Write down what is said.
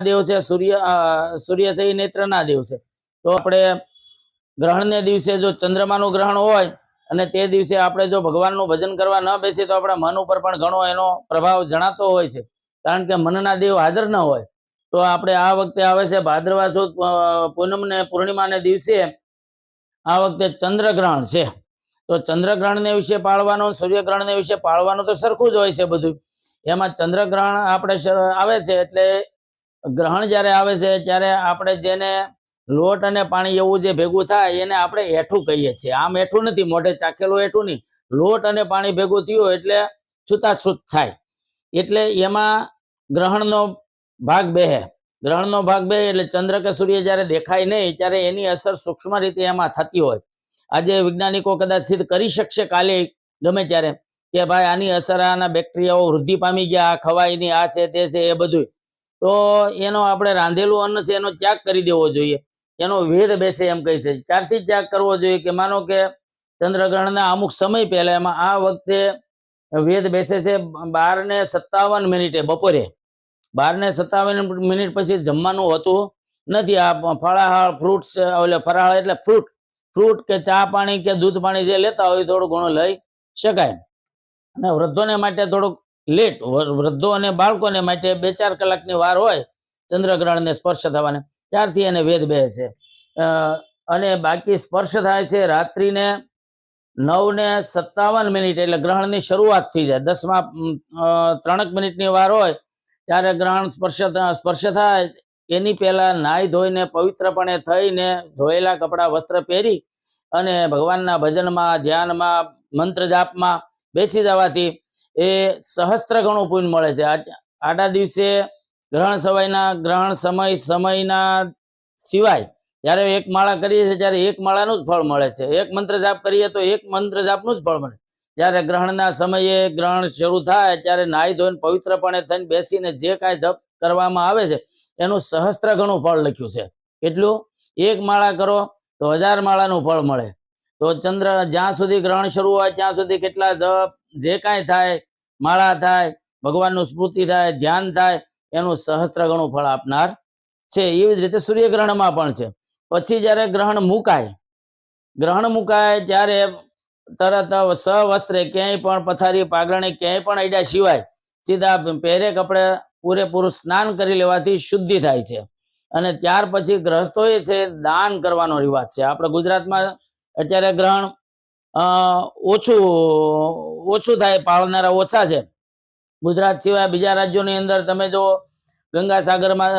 દેવ સૂર્ય સૂર્ય છે એ નેત્રના દેવ છે. તો આપણે ગ્રહણને દિવસે જો ચંદ્રમાનું ગ્રહણ હોય અને તે દિવસે આપણે જો ભગવાનનું ભજન કરવા ન બેસીએ તો આપણા મન ઉપર પણ ઘણો એનો પ્રભાવ જણાતો હોય છે. કારણ કે મનના દેવ હાજર ન હોય. તો આપણે આ વખતે આવે છે ભાદ્રવા સુદ અ, પૂનમ ને પૂર્ણિમાને દિવસે આ વખતે ચંદ્રગ્રહણ છે. તો ચંદ્રગ્રહણને વિશે પાળવાનું સૂર્યગ્રહણને વિશે પાળવાનું તો સરખું જ હોય છે બધું. એમાં ચંદ્રગ્રહણ આપણે આવે છે એટલે ગ્રહણ જ્યારે આવે છે, ત્યારે આપણે જેને લોટ અને પાણી એવું જે ભેગું થાય, એને આપણે એઠું કહીએ છીએ. આમ એઠું નથી, મોઢે ચાખેલું એઠું નહીં. લોટ અને પાણી ભેગું થયું એટલે છૂતાછૂત થાય. એટલે એમાં ગ્રહણનો ભાગ બેહે. ગ્રહણનો ભાગ બે એટલે ચંદ્ર કે સૂર્ય જ્યારે દેખાય નહીં, ત્યારે એની અસર સૂક્ષ્મ રીતે એમાં થતી હોય. આજે વૈજ્ઞાનિકો કદાચ સિદ્ધ કરી શકશે કાલે, ગમે ત્યારે, કે ભાઈ આની અસર આના બેક્ટેરિયાઓ વૃદ્ધિ પામી ગયા, આ ખવાયની, આ છે, તે છે, એ બધું તો એનો આપણે રાંધેલું અન્ન છે, એનો ત્યાગ કરી દેવો જોઈએ. એનો વેદ બેસે એમ કહે છે. ત્યારથી ત્યાગ કરવો જોઈએ કે માનો કે ચંદ્રગ્રહણના અમુક સમય પહેલા એમાં આ વખતે વેદ બેસે છે બાર ને સત્તાવન મિનિટે બપોરે. બાર ને સત્તાવન મિનિટ પછી જમવાનું હોતું નથી. આ ફળાહાર ફ્રૂટ એટલે ફરાળ એટલે ફ્રૂટ ફ્રૂટ કે ચા પાણી કે દૂધ પાણી જે લેતા હોય થોડું ઘણું લઈ શકાય. અને વૃદ્ધોને માટે થોડુંક લેટ. વૃદ્ધો અને બાળકોને માટે બે ચાર કલાકની વાર હોય ચંદ્રગ્રહણને સ્પર્શ થવાને. ત્યારથી એને વેદ બે છે. અને બાકી સ્પર્શ થાય છે રાત્રિને નવ ને સત્તાવન મિનિટ એટલે ગ્રહણની શરૂઆત થઈ જાય. દસમાં ત્રણક મિનિટની વાર હોય ત્યારે ગ્રહણ સ્પર્શ સ્પર્શ થાય. એની પહેલા નાહી ધોઈને પવિત્રપણે થઈને ધોયેલા કપડાં, વસ્ત્ર પહેરી અને ભગવાનના ભજનમાં, ધ્યાનમાં, મંત્ર જાપમાં બેસી જવાથી એ સહસ્ત્ર ગણું પુણ્ય મળે છે. આડા દિવસે ગ્રહણ સમયના ગ્રહણ સમય, સમયના સિવાય જ્યારે એક માળા કરીએ છીએ ત્યારે એક માળાનું જ ફળ મળે છે. એક મંત્ર જાપ કરીએ તો એક મંત્ર જાપનું જ ફળ મળે. જ્યારે ગ્રહણના સમયે ગ્રહણ શરૂ થાય ત્યારે નાહી ધોઈને પવિત્રપણે થઈને બેસીને જે કાંઈ જપ કરવામાં આવે છે એનું સહસ્ત્ર ગણું ફળ લખ્યું છે. એટલું એક માળા કરો તો હજાર માળાનું ફળ મળે. તો ચંદ્ર જ્યાં સુધી ગ્રહણ શરૂ હોય ત્યાં સુધી કેટલા જપ, જે કાંઈ થાય માળા થાય, ભગવાનનું સ્મૃતિ થાય, ધ્યાન થાય, એનું સહસ્ત્ર ગણું ફળ આપનાર છે. એવી જ રીતે સૂર્યગ્રહણમાં પણ છે. પછી જ્યારે ગ્રહણ મુકાય ગ્રહણ મુકાય ત્યારે તરત સવસ્ત્રે ક્યાંય પણ પથારી પાગરણી ક્યાંય પણ અડ્યા સિવાય સીધા પહેરે કપડે પૂરેપૂરું સ્નાન કરી લેવાથી શુદ્ધિ થાય છે. અને ત્યાર પછી ગ્રહસ્થોએ છે દાન કરવાનો રિવાજ છે. આપણે ગુજરાતમાં અત્યારે ગ્રહણ ઓછું ઓછું થાય, પાળનારા ઓછા છે. ગુજરાત સિવાય બીજા રાજ્યોની અંદર તમે જો ગંગા સાગરમાં